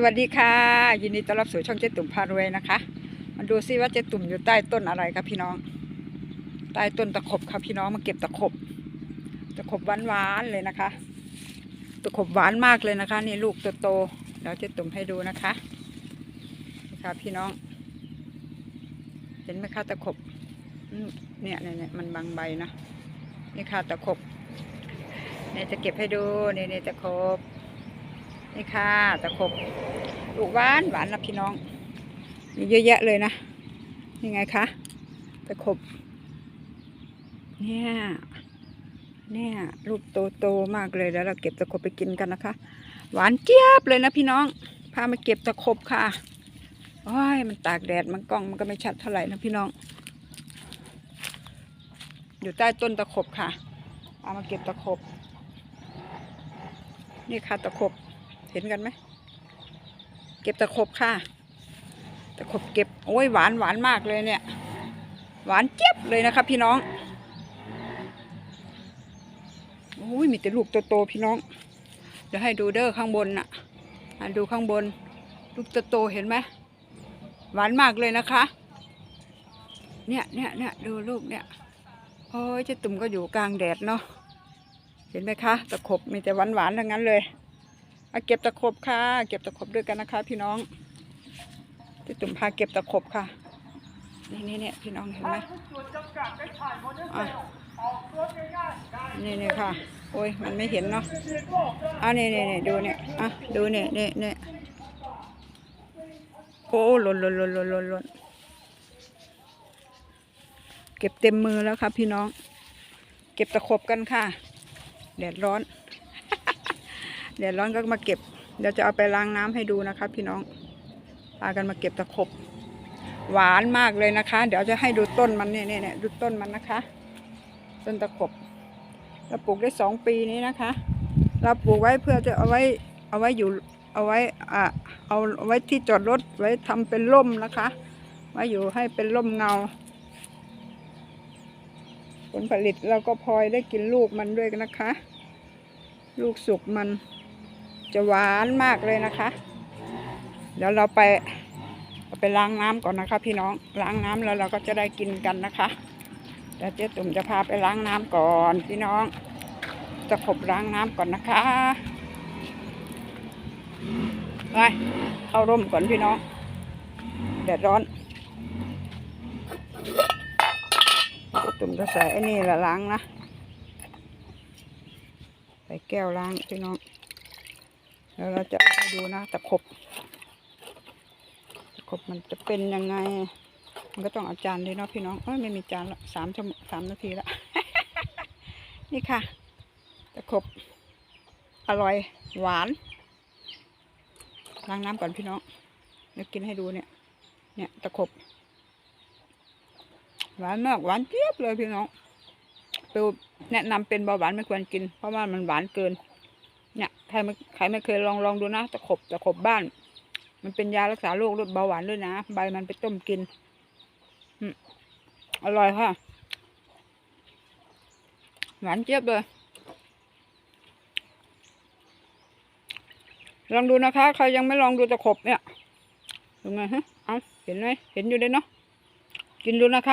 สวัสดีค่ะ ยินดีต้อนรับสู่ช่องเจ๊ตุ่มพารวยนะคะ มาดูซิว่าเจ๊ตุ่มอยู่ใต้ต้นอะไรครับพี่น้อง ใต้ต้นตะขบครับพี่น้องมาเก็บตะขบ ตะขบหวานหวานๆเลยนะคะ ตะขบหวานมากเลยนะคะ นี่ลูกโตๆเดี๋ยวเจ๊ตุ่มให้ดูนะคะนี่ค่ะพี่น้อง เห็นไหมคะตะขบเนี่ยเนี่ยเนี่ยมันบางใบนะนี่ค่ะตะขบเนี่ยจะเก็บให้ดูเนี่ยเนี่ยตะขบ นี่ค่ะตะขบลูกหวานหวานนะพี่น้อง มีเยอะแยะเลยนะนี่ไงคะตะขบ เนี่ย เนี่ยลูกโตโตๆมากเลยแล้วเราเก็บตะขบไปกินกันนะคะ หวานเจี๊ยบเลยนะพี่น้อง พามาเก็บตะขบค่ะโอ้ยมันตากแดดมันกล้องมันก็ไม่ชัดเท่าไหร่นะพี่น้อง อยู่ใต้ต้นตะขบค่ะ เอามาเก็บตะขบ นี่ค่ะตะขบ เห็นกันไหม เก็บตะขบค่ะ ตะขบเก็บ โอ้ยหวานหวานมากเลยเนี่ย หวานเจี๊ยบเลยนะครับพี่น้องโอ้ยมีแต่ลูกโตๆพี่น้อง เดี๋ยวให้ดูเด้อข้างบนน่ะดูข้างบน ลูกโตๆเห็นไหมหวานมากเลยนะคะ เนี่ยเนี่ยเนี่ยดูลูกเนี่ย โอ้ยเจ๊ตุ่มก็อยู่กลางแดดเนาะ เห็นไหมคะ ตะขบมีแต่หวานหวานๆทั้งนั้นเลย มาเก็บตะขบค่ะ เก็บตะขบด้วยกันนะคะ พี่น้องที่ตุ่มพาเก็บตะขบค่ะนี่นี่นี่พี่น้องเห็นไหมนี่นี่ค่ะ โอ้ยมันไม่เห็นเนาะอะนี่นี่นี่ดูเนี่ยอะดูเนี่ยเนี่ยเนี่ยโอ้หล่นหล่นหล่นหล่นหล่นหล่นเก็บเต็มมือแล้วครับพี่น้อง เก็บตะขบกันค่ะ แดดร้อน แดดร้อนก็มาเก็บ เดี๋ยวจะเอาไปล้างน้ำให้ดูนะคะ พี่น้องพากันมาเก็บตะขบ หวานมากเลยนะคะ เดี๋ยวจะให้ดูต้นมันเนี่ยเนี่ยเนี่ยดูต้นมันนะคะ ต้นตะขบเราปลูกได้สองปีนี้นะคะ เราปลูกไว้เพื่อจะเอาไว้เอาไว้อยู่เอาไว้อ่าเอาเอาไว้ที่จอดรถไว้ทำเป็นร่มนะคะไว้อยู่ให้เป็นร่มเงา ผลผลิตเราก็พลอยได้กินลูกมันด้วยนะคะ ลูกสุกมัน จะหวานมากเลยนะคะ เดี๋ยวเราไปไปล้างน้ำก่อนนะคะ พี่น้องล้างน้ำแล้วเราก็จะได้กินกันนะคะเดี๋ยวเจ๊ตุ่มจะพาไปล้างน้ำก่อนพี่น้อง จะขบล้างน้ำก่อนนะคะไปเข้าร่มก่อนพี่น้องแดดร้อนตุ่มจะใส่ไอ้นี่ละล้างนะใส่แก้วล้างพี่น้อง แล้วเราจะเอาให้ดูนะตะขบตะขบมันจะเป็นยังไง มันก็ต้องเอาจานเลยเนาะพี่น้องเอ้ยไม่มีจานละสามชั่วโมสามนาทีละ นี่ค่ะ ตะขบ อร่อยหวานล้างน้ำก่อนพี่น้องเดี๋ยวกินให้ดูเนี่ย เนี่ยตะขบ หวานมากหวานเจี๊ยบเลยพี่น้องเปแนะนำเป็นเบาหวานไม่ควรกิน เพราะว่ามันหวานเกิน เนี่ยใครไม่ใครไม่เคยลองลองดูนะตะขบตะขบบ้าน มันเป็นยารักษาโรคลดเบาหวานด้วยนะ ใบมันไปต้มกินอร่อยค่ะ หวานเจี๊ยบเลย ลองดูนะคะ ใครยังไม่ลองดูตะขบเนี่ยยังไงฮะ เอาเห็นไหมเห็นอยู่เลยเนาะ กินดูนะคะ